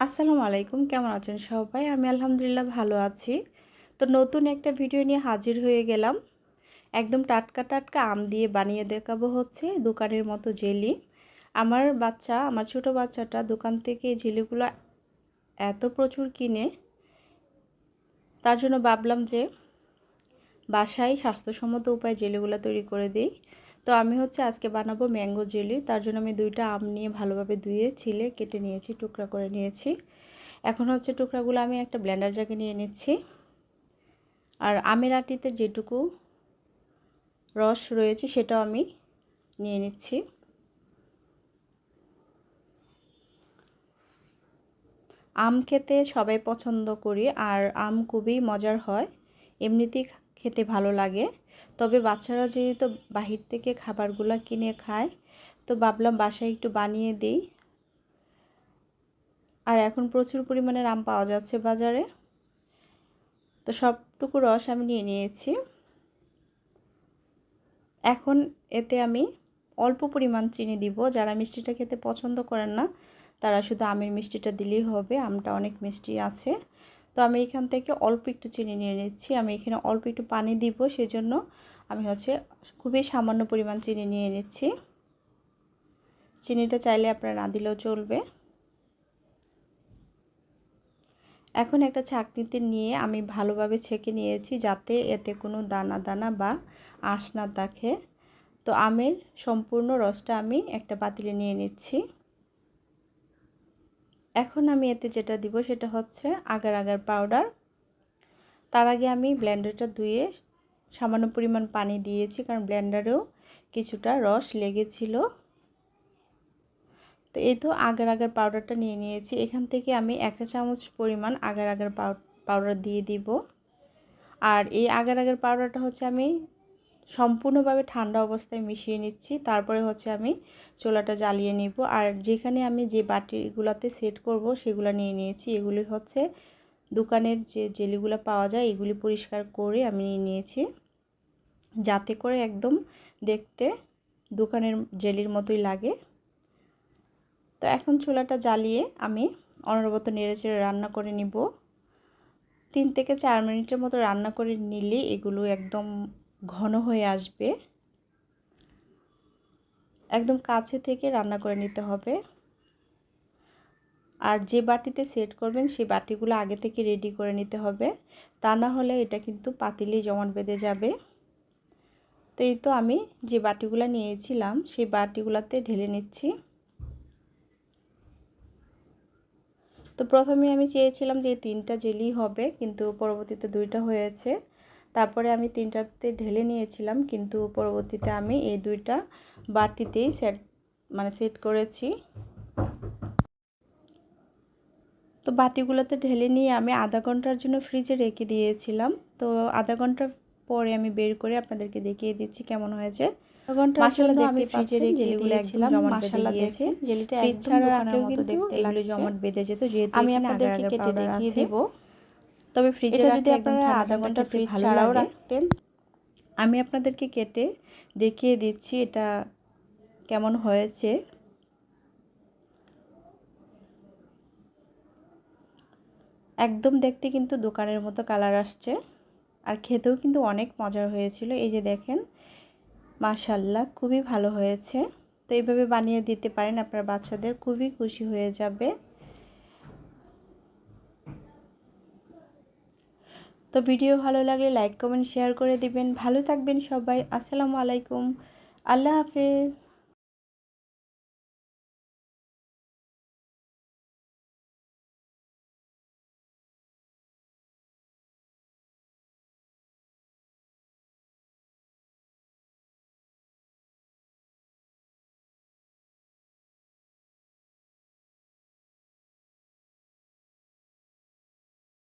আসসালামু আলাইকুম, কেমন আছেন সবাই? আমি আলহামদুলিল্লাহ ভালো আছি। তো নতুন একটা ভিডিও নিয়ে হাজির হয়ে গেলাম। একদম টাটকা টাটকা আম দিয়ে বানিয়ে দেখাবো হচ্ছে দোকানের মতো জেলি। আমার বাচ্চা, আমার ছোট বাচ্চাটা দোকান থেকে জেলিগুলো এত প্রচুর কিনে, তার জন্য ভাবলাম যে বাসায় স্বাস্থ্যসম্মত উপায়ে জেলিগুলো তৈরি করে দিই। তো আমি হচ্ছে আজকে বানাবো ম্যাঙ্গো জেলি। তার জন্য আমি দুইটা আম নিয়ে ভালোভাবে ধুয়ে, ছিলে, কেটে নিয়েছি, টুকরা করে নিয়েছি। এখন হচ্ছে টুকরাগুলো আমি একটা ব্লেন্ডার জাগে নিয়ে নিচ্ছি। আর আমের আটিতে যেটুকু রস রয়েছে সেটাও আমি নিয়ে নিচ্ছি। আম খেতে সবাই পছন্দ করি, আর আম খুবই মজার হয়। এমনিতেই খেতে ভালো লাগে। তবে বাচ্চারা যেহেতু বাহির থেকে খাবারগুলো কিনে খায়, তো ভাবলাম বাসায় একটু বানিয়ে দিই। আর এখন প্রচুর পরিমাণে আম পাওয়া যাচ্ছে বাজারে। তো সবটুকু রস আমি নিয়ে নিয়েছি। এখন এতে আমি অল্প পরিমাণ চিনি দিব। যারা মিষ্টিটা খেতে পছন্দ করেন না, তারা শুধু আমের মিষ্টিটা দিলেই হবে। আমটা অনেক মিষ্টি আছে। তো আমি এখান থেকে অল্প একটু চিনি নিয়ে নিচ্ছি। আমি এখানে অল্প একটু পানি দিব, সেজন্য আমি হচ্ছে খুবই সামান্য পরিমাণ চিনি নিয়ে নিচ্ছি। চিনিটা চাইলে আপনারা না দিলেও চলবে। এখন একটা ছাঁকনিতে নিয়ে আমি ভালোভাবে ছেঁকে নিয়েছি যাতে এতে কোনো দানা দানা বা আঁশ না থাকে। তো আমের সম্পূর্ণ রসটা আমি একটা পাতিলে নিয়ে নিচ্ছি। এখন আমি এতে যেটা দিব সেটা হচ্ছে আগার আগার পাউডার তার আগে আমি ব্লেন্ডারটা ধুয়ে সামান্য পরিমাণ পানি দিয়েছি, কারণ ব্লেন্ডারেও কিছুটা রস লেগেছিল। তো এই তো আগার আগার পাউডারটা নিয়ে নিয়েছি। এখান থেকে আমি একটা চামচ পরিমাণ আগার আগার পাউডার দিয়ে দিব। আর এই আগার আগার পাউডারটা হচ্ছে আমি সম্পূর্ণভাবে ঠান্ডা অবস্থায় মিশিয়ে নিচ্ছি। তারপরে হচ্ছে আমি চোলাটা জ্বালিয়ে নিব। আর যেখানে আমি যে বাটিগুলোতে সেট করব সেগুলো নিয়ে নিয়েছি। এগুলি হচ্ছে দোকানের যে জেলিগুলো পাওয়া যায়, এগুলি পরিষ্কার করে আমি নিয়ে নিয়েছি। যাতে করে একদম দেখতে দোকানের জেলির মতোই লাগে। তো এখন চুলাটা জ্বালিয়ে আমি অনবরত নেড়ে চেড়ে রান্না করে নিব। তিন থেকে চার মিনিটের মতো রান্না করে নিলে এগুলো একদম ঘন হয়ে আসবে। একদম কাছে থেকে রান্না করে নিতে হবে। আর যে বাটিতে সেট করবেন, সেই বাটিগুলো আগে থেকে রেডি করে নিতে হবে। তা না হলে এটা কিন্তু পাতিলেই জমাট বেঁধে যাবে। তো এই তো আমি যে বাটিগুলো নিয়েছিলাম, সেই বাটিগুলোতে ঢেলে নিচ্ছি। তো প্রথমে আমি চেয়েছিলাম যে তিনটা জেলি হবে, কিন্তু পরবর্তীতে দুইটা হয়েছে। তারপরে আমি তিনটাতে ঢেলে নিয়েছিলাম কিন্তু পরবর্তীতে আমি এই দুইটা বাটিতেই সেট মানে সেট করেছি। তো বাটিগুলোতে ঢেলে নিয়ে আমি আধা ঘণ্টার জন্য ফ্রিজে রেখে দিয়েছিলাম। তো আধা ঘণ্টা পরে আমি বের করে আপনাদেরকে দেখিয়ে দিচ্ছি কেমন হয়েছে। আমি আপনাদেরকে কেটে দেখিয়ে দিব। তবে ফ্রিজে যদি আপনারা আধা ঘণ্টা ফ্রিজ ছাড়াও রাখতেন। আমি আপনাদেরকে কেটে দেখিয়ে দিচ্ছি এটা কেমন হয়েছে। একদম দেখতে কিন্তু দোকানের মতো কালার আসছে। আর খেতেও কিন্তু অনেক মজার হয়েছিল। এই যে দেখেন মাশাল্লাহ খুবই ভালো হয়েছে। তো এইভাবে বানিয়ে দিতে পারেন আপনার বাচ্চাদের খুবই খুশি হয়ে যাবে। তো ভিডিও ভালো লাগলে লাইক কমেন্ট শেয়ার করে দিবেন। ভালো থাকবেন সবাই। আসসালামু আলাইকুম। আল্লাহ হাফেজ।